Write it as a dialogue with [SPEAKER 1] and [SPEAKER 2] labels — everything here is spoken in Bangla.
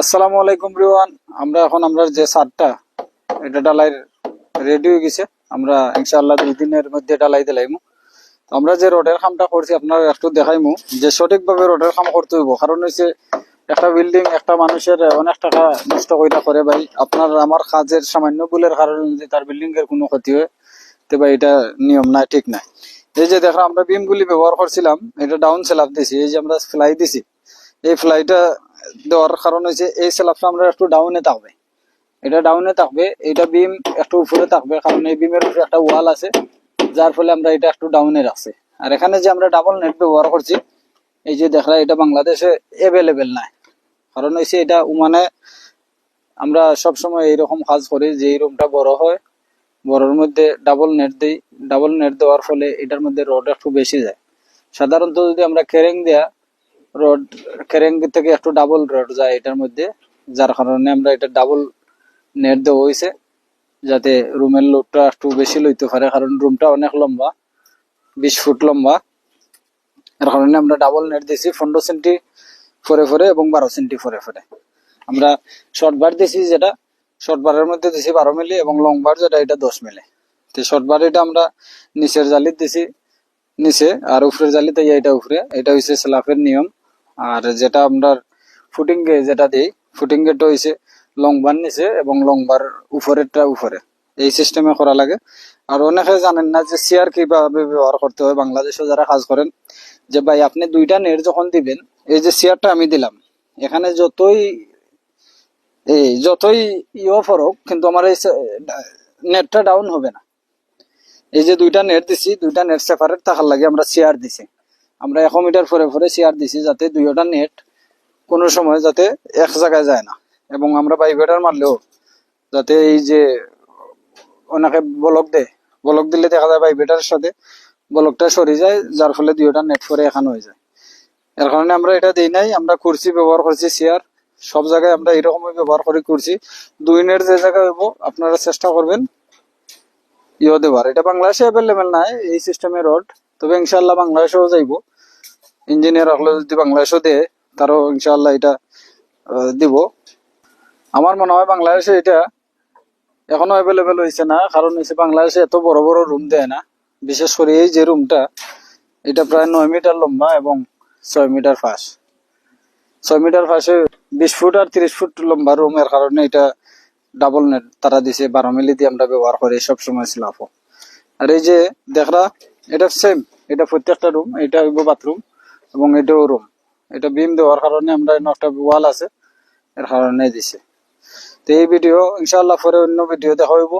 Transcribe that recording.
[SPEAKER 1] আসসালামু আলাইকুম রিওয়ান। আমরা এখন আমরা যে সারটা, এটা ডালাই রেডি হয়ে গেছে। আমরা ইনশাআল্লাহ দুই দিনের মধ্যে ডালাই দিলাইমু আমরা যে রোডের কামটা করছি, আপনারা একটু দেখাইমু যে সঠিকভাবে রোডের কাম করতে হইব। কারণ হচ্ছে একটা বিল্ডিং একটা মানুষের অনেক টাকা নষ্ট কইরা করে ভাই। আপনার আমার কাজের সামান্য ভুলের কারণে যদি তার বিল্ডিং এর কোনো ক্ষতি হয়, তো ভাই এটা নিয়ম নাই, ঠিক নাই। এই যে দেখো আমরা বিম গুলি ব্যবহার করছিলাম, এটা ডাউন স্ল্যাব দিছি, এই যে আমরা ফ্লাই দিছি। এই ফ্লাইটা দেওয়ার কারণ হচ্ছে এই স্ল্যাবটা আমরা একটু ডাউনে থাকবে। এটা ডাউনে থাকবে, এটা বিম একটু উপরে থাকবে, কারণ এই বিমের উপরে একটা ওয়াল আছে, যার ফলে আমরা এটা একটু ডাউনে রাখছি। আর এখানে যে আমরা ডাবল নেট ব্যবহার করছি, এই যে দেখলা, এটা বাংলাদেশে অ্যাভেলেবেল নাই। কারণ হচ্ছে এটা মানে আমরা সব সময় এইরকম কাজ করি যে এই রুমটা বড় হয়, বড়র মধ্যে ডাবল নেট দিই ডাবল নেট দেওয়ার ফলে এটার মধ্যে রড একটু বেশি যায়। সাধারণত যদি আমরা কেরেং দেয়া রড কেরেং থেকে একটু ডাবল রড যায় এটার মধ্যে, যার কারণে আমরা এটা ডাবল নেট দেওয়া হয়েছে, যাতে রুমের লোডটা একটু বেশি লইতে পারে, কারণ রুমটা অনেক লম্বা, বিশ ফুট লম্বা। এর কারণে আমরা ডাবল নেট দিয়েছি, পনেরো সেন্টি ফরে ফরে এবং বারো সেন্টি ফরে ফরে আমরা শর্ট বার দিয়েছি যেটা শর্ট বারের মধ্যে দিয়েছি বারো মিলি এবং লং বার যেটা, এটা দশ মিলি। তো শর্ট বার এটা আমরা নিচের জালির দিছি নিচে আর উপরের জালিতে এটা উপরে, এটা হচ্ছে স্ল্যাপের নিয়ম। আর যেটা আমরা ফুটিং গে যেটা দিই ফুটিং গেটটা হয়েছে লং বার নিচে এবং লং বার উপরেরটা উপরে। এই সিস্টেমে করা লাগে। আর অনেকে জানেন না যে চেয়ার কীভাবে ব্যবহার করতে হয়। বাংলাদেশে যারা কাজ করেন, যে ভাই আপনি দুইটা নেট যখন দিবেন, এই যে চেয়ারটা আমি দিলাম, এখানে যতই এই যতই ইয়ে ফরক কিন্তু আমার এই নেটটা ডাউন হবে না। এই যে দুইটা নেট দিছি, দুইটা নেট সেপারেট থাকার লাগে আমরা চেয়ার দিছি। আমরা এক মিটার পরে পরে চেয়ার দিছি যাতে দুইটা নেট কোনো সময় যাতে এক জায়গায় যায় না। এবং আমরা বাইবেটার মারলেও যাতে এই যে ওনাকে বলক দেয় বলক দিলে দেখা যায় বাইবেটার সাথে বলকটা সরে যায়, যার ফলে দুইটা নেট পরে এখানে হয়ে যায়। এর কারণে আমরা এটা দিই নাই, আমরা কুর্সি ব্যবহার করছি চেয়ার সব জায়গায় আমরা এরকমই ব্যবহার করে করছি দুই নেট যে জায়গায় হইব, আপনারা চেষ্টা করবেন। ইয়ে দেবার এটা বাংলাদেশে অ্যাভেলেবেল নাই, এই সিস্টেমে রড তবে ইনশাল্লাহ বাংলাদেশেও যাইব। ইঞ্জিনিয়ার হলে যদি বাংলাদেশও দেয়, তারও ইনশাল্লাহ এটা দিব। আমার মনে হয় বাংলাদেশে এটা এখনও অ্যাভেলেবেল হয়েছে না, কারণ হচ্ছে বাংলাদেশে এত বড় বড় রুম দেয় না। বিশেষ করে এই যে রুমটা এটা প্রায় নয় মিটার লম্বা এবং ছয় মিটার ফাঁস। ছয় মিটার ফাঁসে বিশ ফুট আর তিরিশ ফুট লম্বা রুমের কারণে এটা ডাবল নেট তারা দিছে, বারো মিলি দিয়ে আমরা ব্যবহার করি সব সময় স্লাফও আর এই যে, দেখরা, এটা সেম এটা প্রত্যেকটা রুম এটা হইব বাথরুম এবং এটাও রুম এটা বিম দেওয়ার কারণে আমরা একটা ওয়াল আছে, এর কারণে দিছে। তো এই ভিডিও ইনশাল্লাহ পরে অন্য ভিডিও দেখা হইব।